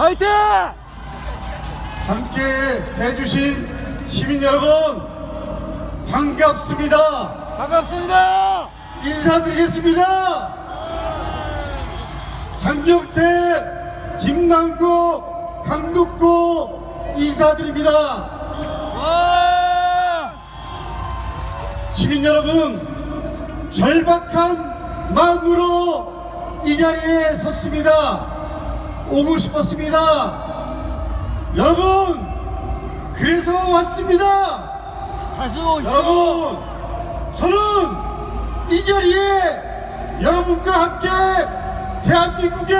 화이팅! 함께 해주신 시민 여러분 반갑습니다. 반갑습니다! 인사드리겠습니다. 장경태, 김남구, 강북구 인사드립니다. 와! 시민 여러분, 절박한 마음으로 이 자리에 섰습니다. 오고 싶었습니다. 여러분, 그래서 왔습니다. 여러분, 저는 이 자리에 여러분과 함께 대한민국의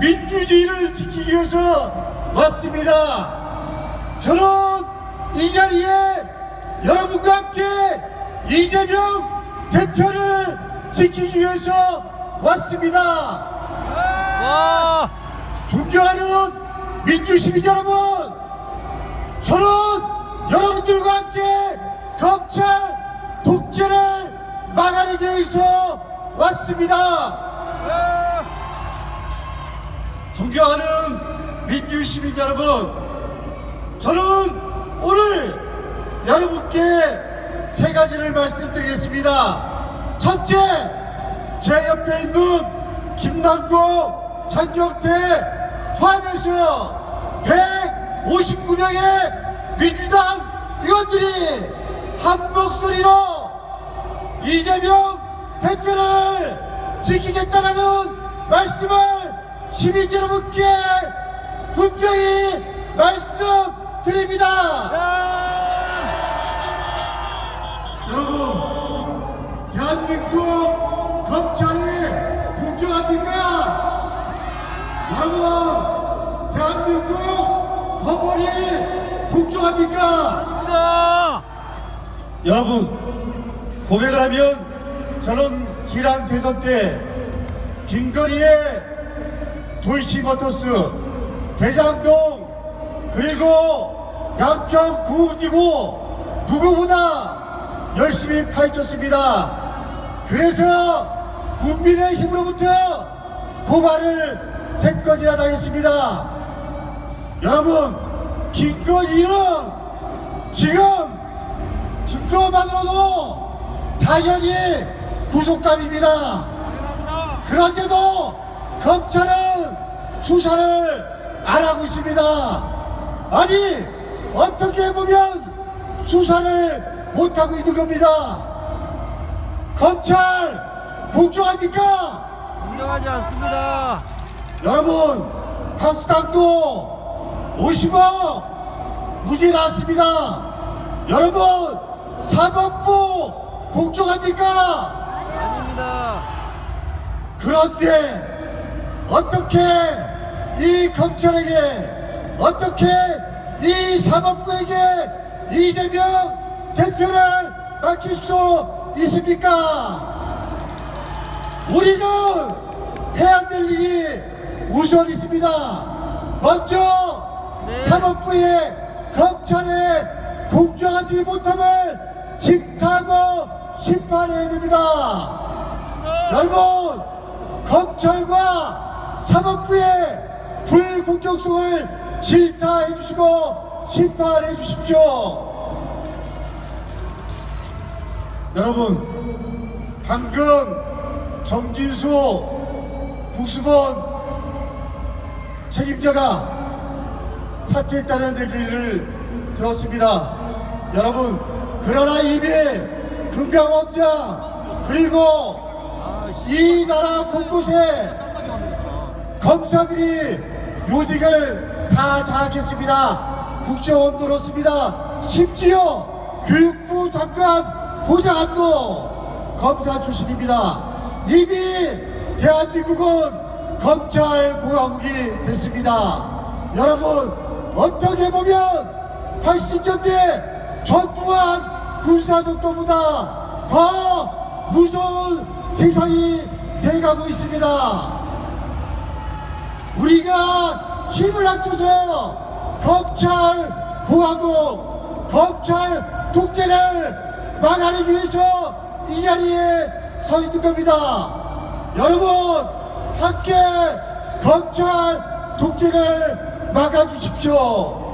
민주주의를 지키기 위해서 왔습니다. 저는 이 자리에 여러분과 함께 이재명 대표를 지키기 위해서 왔습니다. 와! 존경하는 민주시민 여러분, 저는 여러분들과 함께 검찰 독재를 막아내기 위해서 왔습니다. 존경하는 민주시민 여러분, 저는 오늘 여러분께 세 가지를 말씀드리겠습니다. 첫째, 제 옆에 있는 김남구, 장경태 포함해서 159명의 민주당 의원들이 한 목소리로 이재명 대표를 지키겠다는 말씀을 시민 여러분께 분명히 말씀드립니다. 여러분, 대한민국 검찰이 여러분, 대한민국 법원이 공정합니까? 야! 여러분 고백을 하면 저는 지난 대선 때 김건희의 도이치모터스 대장동 그리고 양평 고흥지구 누구보다 열심히 파헤쳤습니다. 그래서 국민의 힘으로부터 고발을 세 건이나 당했습니다. 여러분 김건희는 지금 증거만으로도 당연히 구속감입니다. 그런데도 검찰은 수사를 안 하고 있습니다. 아니 어떻게 보면 수사를 못 하고 있는 겁니다. 검찰 공정합니까? 인정하지 않습니다. 여러분 박수당도 50억 무지 나왔습니다. 여러분 사법부 공정합니까? 아닙니다. 그런데 어떻게 이 검찰에게 어떻게 이 사법부에게 이재명 대표를 맡길 수 있습니까? 우리는 해야 될 일이 우선 있습니다. 먼저 네. 사법부의 검찰의 공정하지 못함을 징타하고 심판해야 됩니다. 여러분 검찰과 사법부의 불공정성을 질타해 주시고 심판해 주십시오. 여러분 방금 정진수 국수본 책임자가 사퇴했다는 얘기를 들었습니다. 여러분 그러나 이미 금강원장 그리고 이 나라 곳곳에 검사들이 요직을 다 장악했습니다. 국정원 들었습니다. 심지어 교육부 장관 보좌관도 검사 출신입니다. 이미 대한민국은 검찰 공화국이 됐습니다. 여러분 어떻게 보면 80년대 전두환 군사정권보다 더 무서운 세상이 돼가고 있습니다. 우리가 힘을 합쳐서 검찰 공화국 검찰 독재를 막아내기 위해서 이 자리에 서 있는 겁니다. 여러분 함께 검찰 독재를 막아주십시오.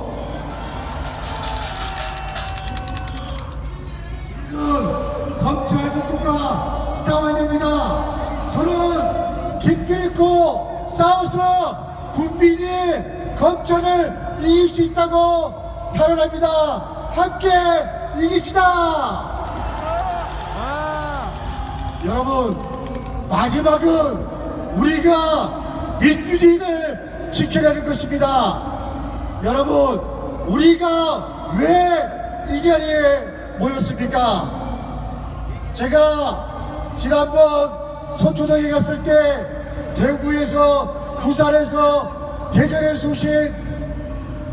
지금 검찰 정권과 싸워야 됩니다. 저는 기필코 싸워서 국민이 검찰을 이길 수 있다고 발언합니다. 함께 이깁시다. 아, 여러분 마지막은 우리가 민주주의를 지켜내는 것입니다. 여러분 우리가 왜 이 자리에 모였습니까? 제가 지난번 서초동에 갔을 때 대구에서 부산에서 대전에서 오신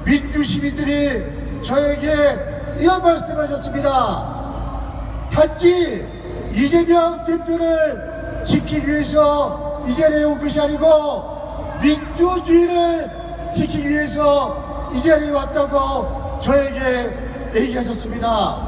민주 시민들이 저에게 이런 말씀을 하셨습니다. 단지 이재명 대표를 지키기 위해서 이 자리에 온 것이 아니고 민주주의를 지키기 위해서 이 자리에 왔다고 저에게 얘기하셨습니다.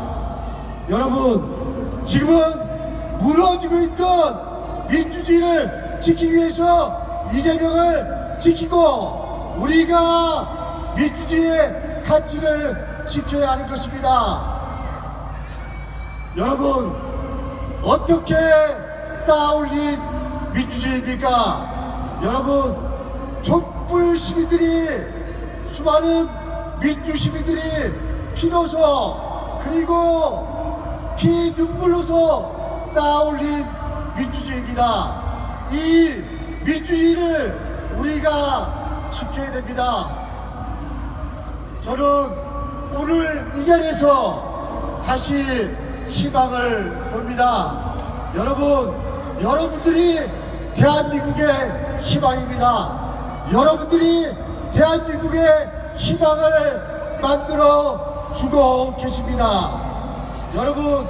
여러분, 지금은 무너지고 있던 민주주의를 지키기 위해서 이재명을 지키고 우리가 민주주의의 가치를 지켜야 하는 것입니다. 여러분 어떻게 쌓아올린 민주주의입니까? 여러분 촛불 시민들이 수많은 민주 시민들이 피로서 그리고 피 눈물로서 쌓아올린 민주주의입니다. 이 민주주의를 우리가 지켜야 됩니다. 저는 오늘 이 자리에서 다시 희망을 봅니다. 여러분, 여러분들이 대한민국의 희망입니다. 여러분들이 대한민국의 희망을 만들어 주고 계십니다. 여러분,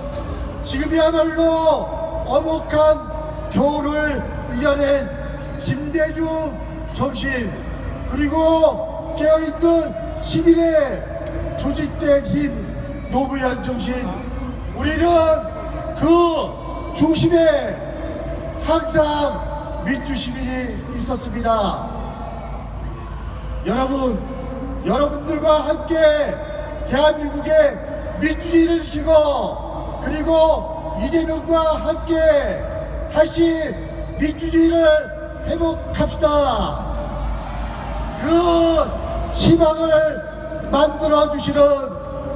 지금이야말로 어목한 겨울을 이겨낸 김대중 정신 그리고 깨어있는 시민의 조직된 힘 노무현 정신 우리는 그 중심에 항상 민주 시민이 있었습니다. 여러분 여러분들과 함께 대한민국의 민주주의를 지키고 그리고 이재명과 함께 다시 민주주의를 회복합시다. 그 희망을 만들어 주시는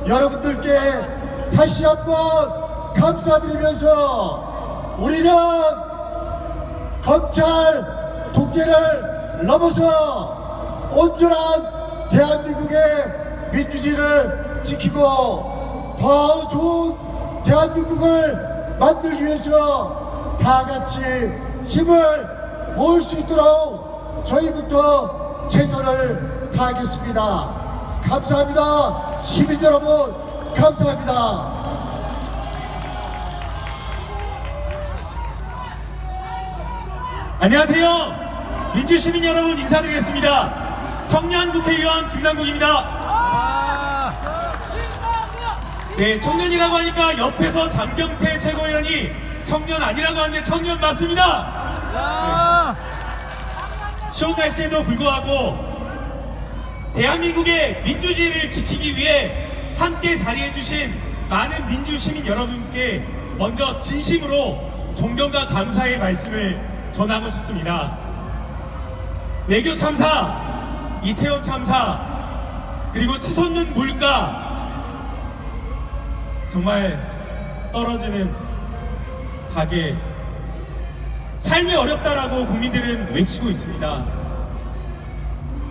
여러분들께 다시 한번 감사드리면서 우리는 검찰 독재를 넘어서 온전한 대한민국의 민주주의를 지키고 더 좋은 대한민국을 만들기 위해서 다 같이 힘을 모을 수 있도록 저희부터 최선을 다하겠습니다. 감사합니다. 시민 여러분, 감사합니다. 안녕하세요. 민주시민 여러분 인사드리겠습니다. 청년 국회의원 김남국입니다. 아, 네, 청년이라고 하니까 옆에서 장경태 최고위원이 청년 아니라고 하는데 청년 맞습니다. 자, 추운 날씨에도 불구하고 대한민국의 민주주의를 지키기 위해 함께 자리해주신 많은 민주시민 여러분께 먼저 진심으로 존경과 감사의 말씀을 전하고 싶습니다. 외교 참사, 이태원 참사, 그리고 치솟는 물가, 정말 떨어지는 가게, 삶이 어렵다라고 국민들은 외치고 있습니다.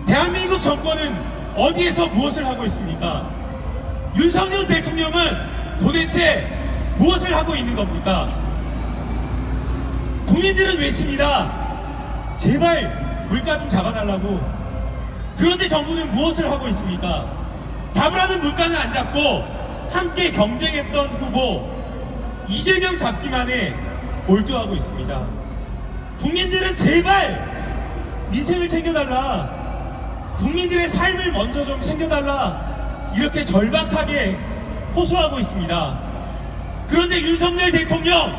대한민국 정권은 어디에서 무엇을 하고 있습니까? 윤석열 대통령은 도대체 무엇을 하고 있는 겁니까? 국민들은 외칩니다. 제발 물가 좀 잡아달라고. 그런데 정부는 무엇을 하고 있습니까? 잡으라는 물가는 안 잡고 함께 경쟁했던 후보 이재명 잡기만에 몰두하고 있습니다. 국민들은 제발 민생을 챙겨달라. 국민들의 삶을 먼저 좀 챙겨달라. 이렇게 절박하게 호소하고 있습니다. 그런데 윤석열 대통령,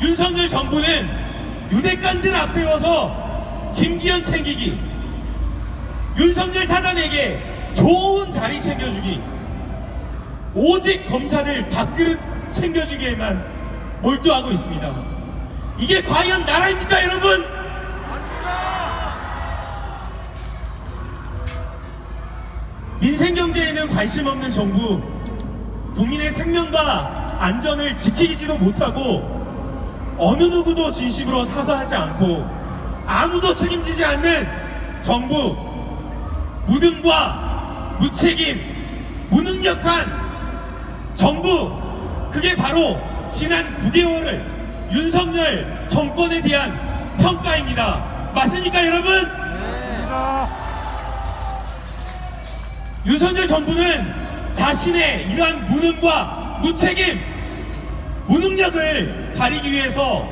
윤석열 정부는 유대간들 앞세워서 김기현 챙기기, 윤석열 사장에게 좋은 자리 챙겨주기 오직 검사를 밥그릇 챙겨주기에만 몰두하고 있습니다. 이게 과연 나라입니까 여러분? 민생 경제에는 관심 없는 정부, 국민의 생명과 안전을 지키지도 못하고 어느 누구도 진심으로 사과하지 않고 아무도 책임지지 않는 정부, 무능과 무책임, 무능력한 정부, 그게 바로 지난 9개월을 윤석열 정권에 대한 평가입니다. 맞습니까, 여러분? 윤석열 정부는 자신의 이러한 무능과 무책임, 무능력을 가리기 위해서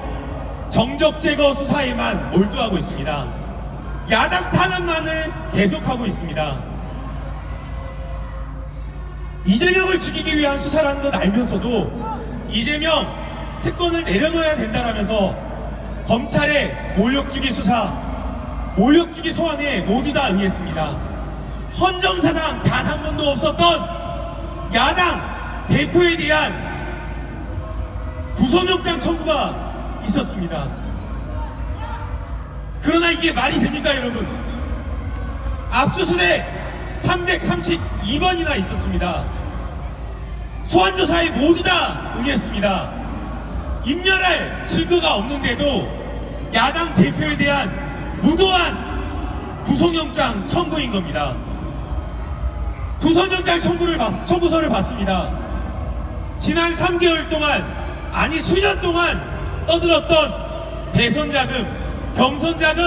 정적 제거 수사에만 몰두하고 있습니다. 야당 탄압만을 계속하고 있습니다. 이재명을 죽이기 위한 수사라는 건 알면서도 이재명 특권을 내려놓아야 된다라면서 검찰의 모욕주기 수사, 모욕주기 소환에 모두 다 응했습니다. 헌정사상 단 한 번도 없었던 야당 대표에 대한 구속영장 청구가 있었습니다. 그러나 이게 말이 됩니까, 여러분? 압수수색 332번이나 있었습니다. 소환조사에 모두 다 응했습니다. 인멸할 증거가 없는데도 야당 대표에 대한 무도한 구속영장 청구인 겁니다. 구속영장 청구를 받- 청구서를 받습니다. 지난 3개월 동안 아니 수년 동안 떠들었던 대선 자금, 경선 자금,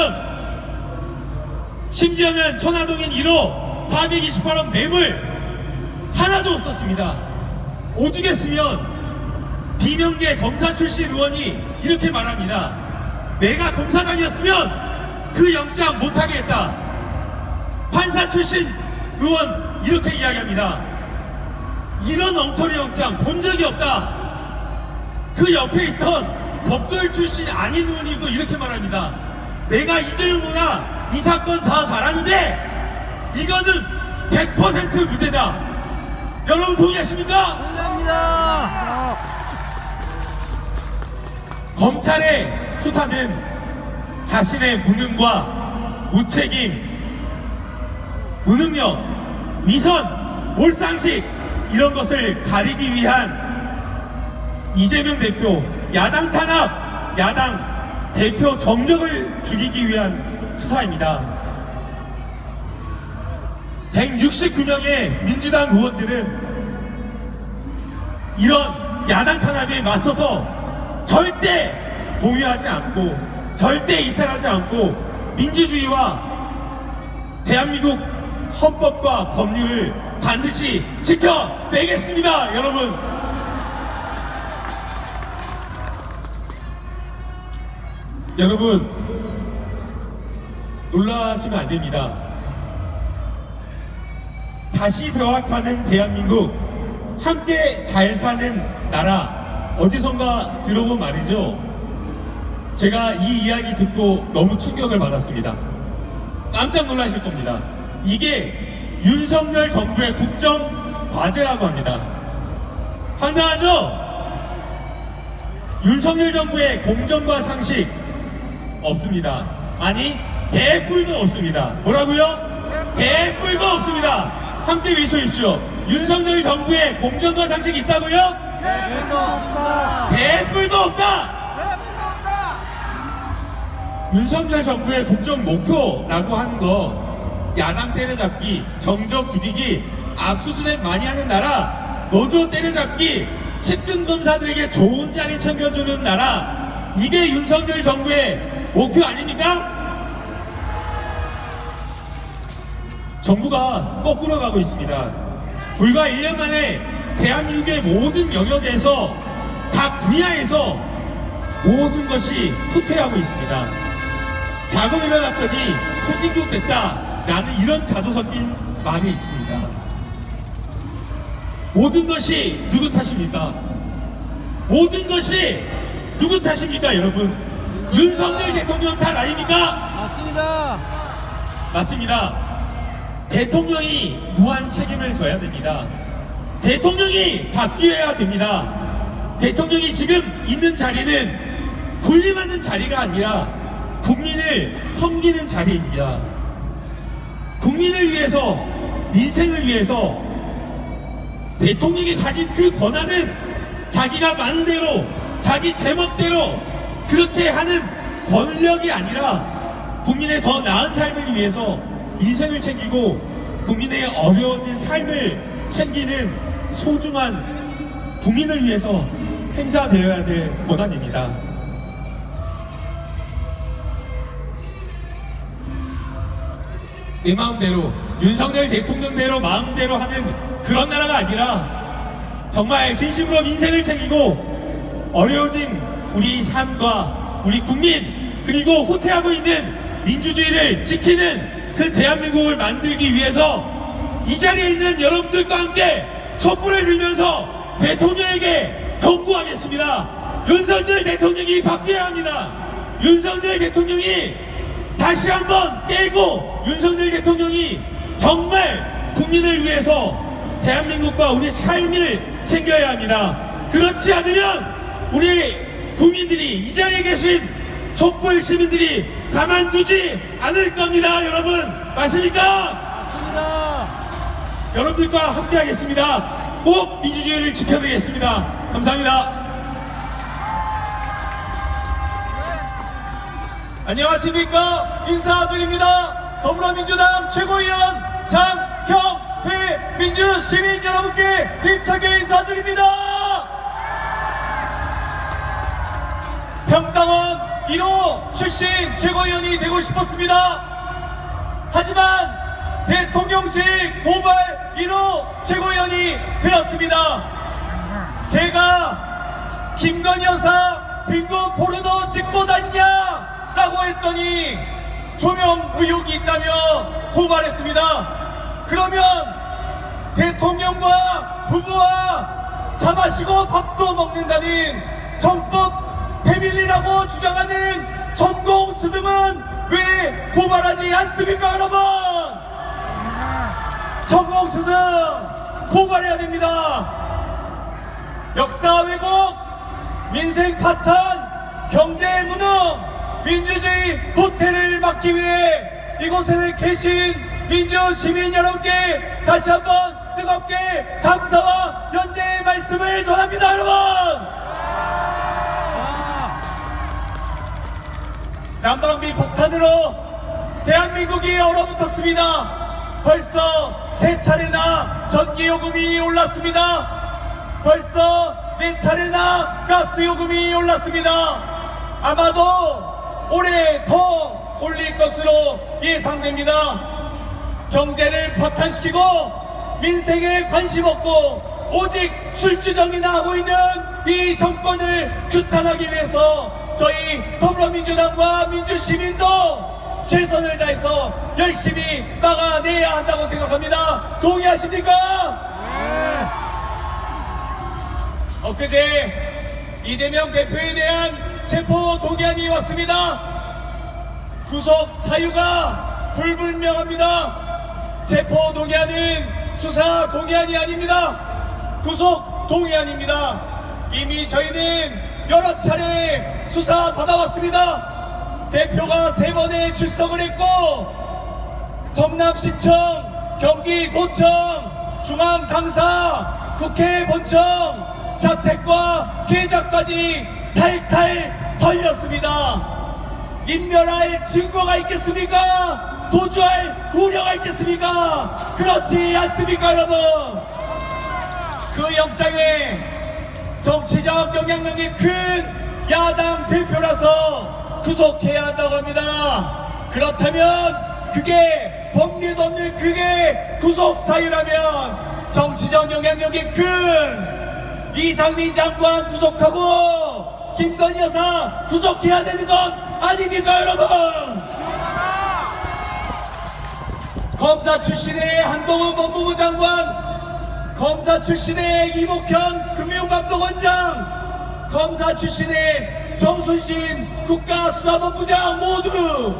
심지어는 천화동인 1호 428억 뇌물 하나도 없었습니다. 오죽했으면 비명계 검사 출신 의원이 이렇게 말합니다. 내가 검사장이었으면 그 영장 못하게 했다. 판사 출신 의원 이렇게 이야기합니다. 이런 엉터리 영장 본 적이 없다. 그 옆에 있던 법조인 출신 아닌 의원님도 이렇게 말합니다. 내가 이재용보다 이 사건 다 잘하는데 이거는 100% 무죄다. 여러분 동의하십니까? 감사합니다. 검찰의 수사는 자신의 무능과 무책임, 무능력, 위선, 몰상식 이런 것을 가리기 위한 이재명 대표 야당 탄압, 야당 대표 정적을 죽이기 위한 수사입니다. 169명의 민주당 의원들은 이런 야당 탄압에 맞서서 절대 동의하지 않고 절대 이탈하지 않고 민주주의와 대한민국 헌법과 법률을 반드시 지켜내겠습니다, 여러분. 여러분, 놀라시면 안 됩니다. 다시 대화하는 대한민국, 함께 잘 사는 나라, 어디선가 들어본 말이죠. 제가 이 이야기 듣고 너무 충격을 받았습니다. 깜짝 놀라실 겁니다. 이게 윤석열 정부의 국정 과제라고 합니다. 황당하죠? 윤석열 정부의 공정과 상식 없습니다. 아니, 개뿔도 없습니다. 뭐라고요? 개뿔도 없습니다. 함께 외쳐주십시오. 윤석열 정부의 공정과 상식이 있다고요? 대도 없다. 개뿔도 없다! 윤석열 정부의 국정 목표라고 하는 거 야당 때려잡기, 정적 죽이기, 압수수색 많이 하는 나라, 노조 때려잡기, 측근 검사들에게 좋은 자리 챙겨주는 나라 이게 윤석열 정부의 목표 아닙니까? 정부가 거꾸로 가고 있습니다. 불과 1년 만에 대한민국의 모든 영역에서 각 분야에서 모든 것이 후퇴하고 있습니다. 자고 일어났더니 후진국 됐다라는 이런 자조 섞인 말이 있습니다. 모든 것이 누구 탓입니까? 모든 것이 누구 탓입니까, 여러분? 윤석열 대통령 탓 아닙니까? 맞습니다. 맞습니다. 대통령이 무한 책임을 져야 됩니다. 대통령이 바뀌어야 됩니다. 대통령이 지금 있는 자리는 군림하는 자리가 아니라 국민을 섬기는 자리입니다. 국민을 위해서, 민생을 위해서 대통령이 가진 그 권한은 자기가 마음대로, 자기 제멋대로 그렇게 하는 권력이 아니라 국민의 더 나은 삶을 위해서 민생을 챙기고 국민의 어려워진 삶을 챙기는 소중한 국민을 위해서 행사되어야 될 권한입니다. 내 마음대로 윤석열 대통령대로 마음대로 하는 그런 나라가 아니라 정말 진심으로 민생을 챙기고 어려워진 우리 삶과 우리 국민 그리고 후퇴하고 있는 민주주의를 지키는 그 대한민국을 만들기 위해서 이 자리에 있는 여러분들과 함께 촛불을 들면서 대통령에게 경고하겠습니다. 윤석열 대통령이 바뀌어야 합니다. 윤석열 대통령이 다시 한번 깨고 윤석열 대통령이 정말 국민을 위해서 대한민국과 우리 삶을 챙겨야 합니다. 그렇지 않으면 우리 국민들이 이 자리에 계신 촛불 시민들이 가만두지 않을 겁니다. 여러분 맞습니까? 맞습니다. 여러분들과 함께 하겠습니다. 꼭 민주주의를 지켜드리겠습니다. 감사합니다. 안녕하십니까 인사드립니다 더불어민주당 최고위원 장경태 민주시민 여러분께 힘차게 인사드립니다 평당원 1호 출신 최고위원이 되고 싶었습니다. 하지만 대통령실 고발 1호 최고위원이 되었습니다. 제가 김건희 여사 빈곤 포르노 찍고 다니냐 라고 했더니 조명 의혹이 있다며 고발했습니다. 그러면 대통령과 부부와 차 마시고 밥도 먹는다는 정법 패밀리라고 주장하는 전공 스승은 왜 고발하지 않습니까 여러분 전공 스승 고발해야 됩니다 역사 왜곡, 민생 파탄, 경제 무능, 민주주의 도태를 막기 위해 이곳에 계신 민주 시민 여러분께 다시 한번 뜨겁게 감사와 연대의 말씀을 전합니다, 여러분! 난방비 폭탄으로 대한민국이 얼어붙었습니다. 벌써 세 차례나 전기요금이 올랐습니다. 벌써 네 차례나 가스요금이 올랐습니다. 아마도 올해 더 올릴 것으로 예상됩니다. 경제를 파탄시키고 민생에 관심 없고 오직 술주정이나 하고 있는 이 정권을 규탄하기 위해서 저희 더불어민주당과 민주시민도 최선을 다해서 열심히 막아내야 한다고 생각합니다. 동의하십니까? 엊그제 이재명 대표에 대한 체포 동의안이 왔습니다. 구속 사유가 불분명합니다. 체포 동의안은 수사 동의안이 아닙니다. 구속 동의안입니다. 이미 저희는 여러 차례 수사 받아왔습니다. 대표가 세 번의 출석을 했고 성남시청, 경기도청, 중앙당사, 국회 본청, 자택과 계좌까지 탈탈 털렸습니다. 인멸할 증거가 있겠습니까? 도주할 우려가 있겠습니까? 그렇지 않습니까, 여러분? 그 영장에 정치적 영향력이 큰 야당 대표라서 구속해야 한다고 합니다. 그렇다면 그게 법리도 없는 그게 구속 사유라면 정치적 영향력이 큰 이상민 장관 구속하고 김건희 여사 구속해야 되는 것 아닙니까 여러분? 검사 출신의 한동훈 법무부 장관 검사 출신의 이복현 금융감독원장, 검사 출신의 정순신 국가수사본부장 모두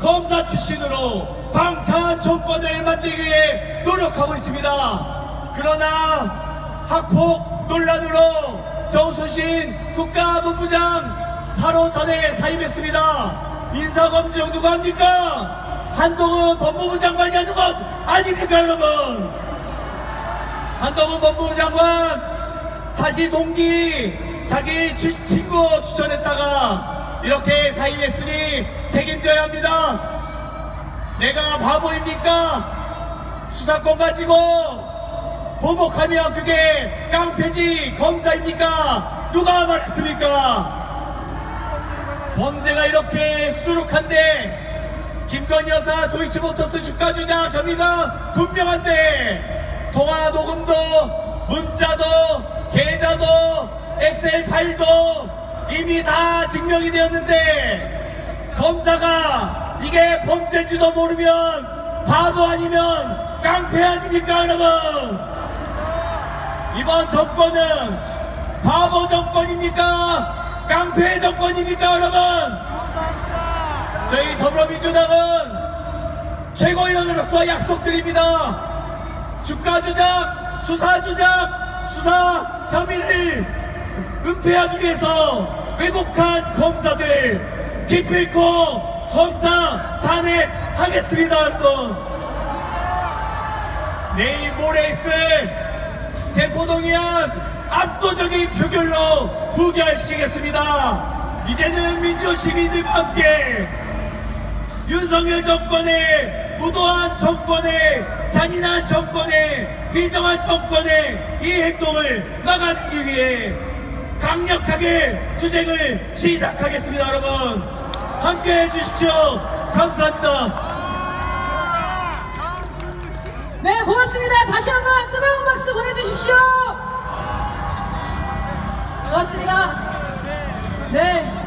검사 출신으로 방탄 정권을 만들기 위해 노력하고 있습니다. 그러나 학폭 논란으로 정수신 국가본부장 8호 전에 사임했습니다. 인사검증 누가 합니까? 한동훈 법무부 장관이 하는 것 아닙니까 여러분? 한동훈 법무부 장관 사실 동기 자기 치- 친구 추천했다가 이렇게 사임했으니 책임져야 합니다. 내가 바보입니까? 수사권 가지고 보복하면 그게 깡패지 검사입니까? 누가 말했습니까? 범죄가 이렇게 수두룩한데 김건희 여사 도이치모터스 주가 조작 혐의가 분명한데 통화 녹음도 문자도 계좌도 엑셀 파일도 이미 다 증명이 되었는데 검사가 이게 범죄인지도 모르면 바보 아니면 깡패 아닙니까 여러분? 이번 정권은 바보 정권입니까? 깡패 정권입니까 여러분? 저희 더불어민주당은 최고위원으로서 약속드립니다. 주가 조작, 수사 조작, 수사 혐의를 은폐하기 위해서 왜곡한 검사들 기필코 검사 탄핵하겠습니다, 여러분. 내일 모레 있을 제포동의안 압도적인 표결로 부결시키겠습니다. 이제는 민주 시민들과 함께 윤석열 정권의 무도한 정권의 잔인한 정권의 비정한 정권의 이 행동을 막아내기 위해 강력하게 투쟁을 시작하겠습니다 여러분 함께 해주십시오 감사합니다 네, 고맙습니다. 다시 한번 뜨거운 박수 보내주십시오. 고맙습니다. 네.